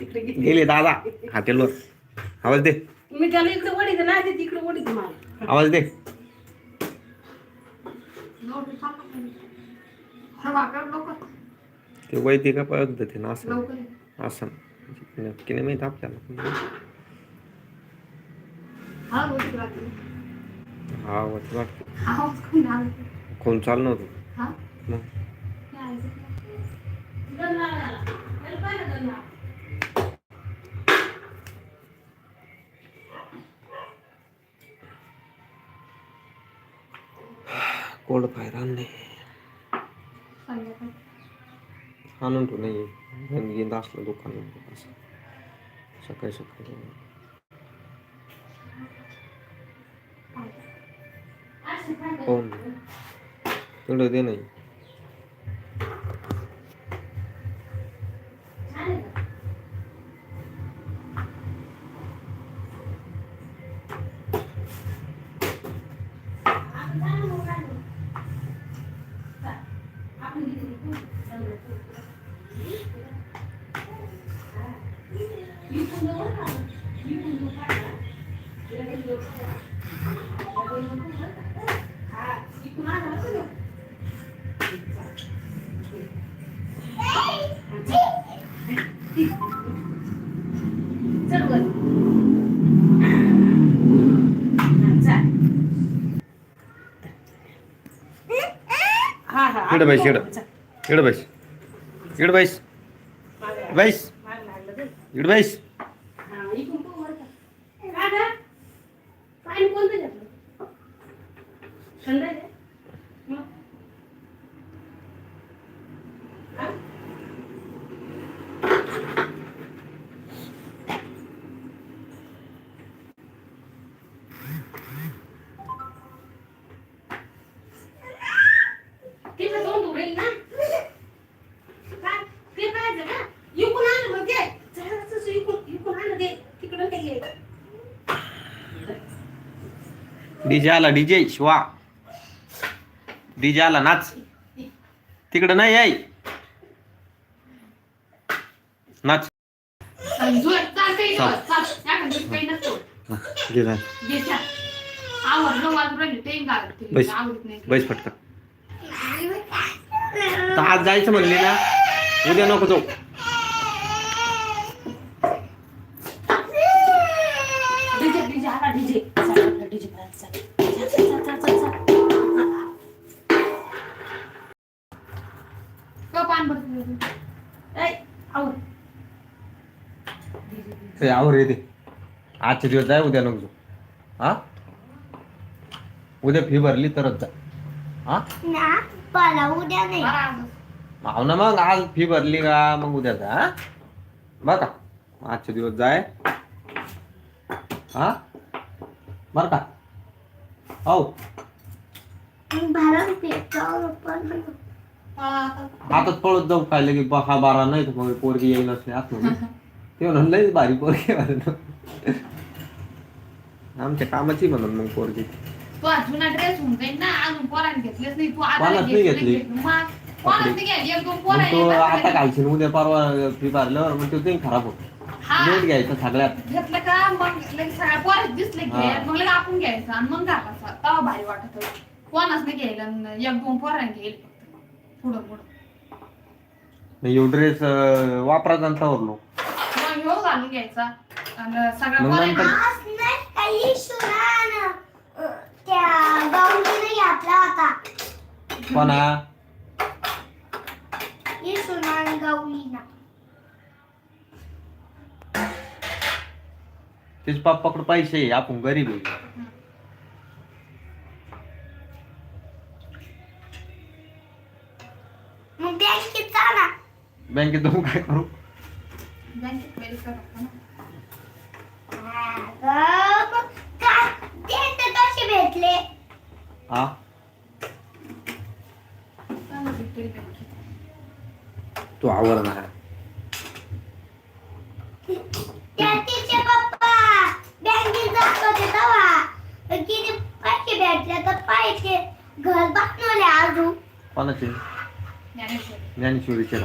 तिकडे गेली. दादा. हॉटेलवर. आवाज दे. मी त्याला इकडे वडीत ना ते तिकडे वडीत मला. आवाज दे. ते वैदिक पद्धतीनं असं. लवकर असं. नक्की नाही माहीत आपल्याला. हा हा वाटतं वाटतं आवाज कोण आला? कोण नव्हतं? हा? मग? काय आहे? गल्ला आला. गल्ला पाहिलं गल्ला? कोल्ड फायर आणले आणून ठेवू नाही रंगीन असलं दुकान असं. सकाळी सकाळी. असं काय तेवढं दे नाही. इकडं बैस, इकडं. इकडं बैस इकडं बैस बैस. इकडं बैस हा, इकडून कोणतं घेतलं? थंड आहे? मग? हा? तिथं जाऊन उडेल ना काय? ते पाहायचं का? इकडून आणलं मग ते. जरासं इकडून- इकडून आणलं ते. तिकडून ते घे. डीजे आला डीजे शिवा. डीजे आला नाच. तिकडं नाही याय नाच. बैस. तर आज जायचं म्हणले ना उद्या नको जाऊ. डीजे डीजे आला डीजे. का पान भरतं? ऐ, आवर. येते आजचे दिवस जाय उद्या नको जाऊ. हा? उद्या फी भरली तरच जा. हा? उद्या नाही. हो ना मग आज फी भरली का मग उद्या जा हा? बरं का आजचे दिवस जाय. हा? बर का? हो. हा. आताच पळत जाऊ काय लगे बा- हा बारा नाही तर मग पोरगी येईल असले आत ते म्हणून लय भारी पोरगी म्हणून आमच्या कामाची म्हणून मग पोरगी. तू आज जुना ड्रेस होऊन जाईल ना अजून पोराने घेतलेच नाही. तू आता कोणाच नाही घेतली. मग कोणाच नाही घ्यायची एक दोन पोरं मग तो आहे, आता घालशील उद्या परवा फी भरल्यावर मग तो ते खराब होतो. हा. लेट घ्यायचं सगळ्यात. घेतलं का? मग लगेच सगळ्या पोरात दिसले घे हा. मग लगेच आपण घ्यायचं आणि मग घालायचं तेव्हा भारी वाटत होतं. कोणाच नाही घ्यायला एक दोन पोरांनी घेईल फक्त. पुढं पुढं. येऊ ड्रेस वापरायचा आणि मग ह्यो घालून घ्यायचा. आणि सगळ्या मग पोरांनी नंतर- आज नाही काही सुरान त्या गाऊनने घातला होता. कोणा? ही त्याचे पप्पाकडे पैसे आहे, आपण गरीब आहे. मग बँकेत जाऊन काय करू? बँकेत वेळ करतो ना. अगं, मग काय ते तर तसे भेटले हा चांगलं भेटेल बँकेत. तू आवर ना त्या तिचे पप्पा बँकेत जात होते तेव्हा किती भेटले तर पैसे घर बनवले अजून. कोणाचे? ज्ञानेश्वरी. ज्ञानेश्वरीचे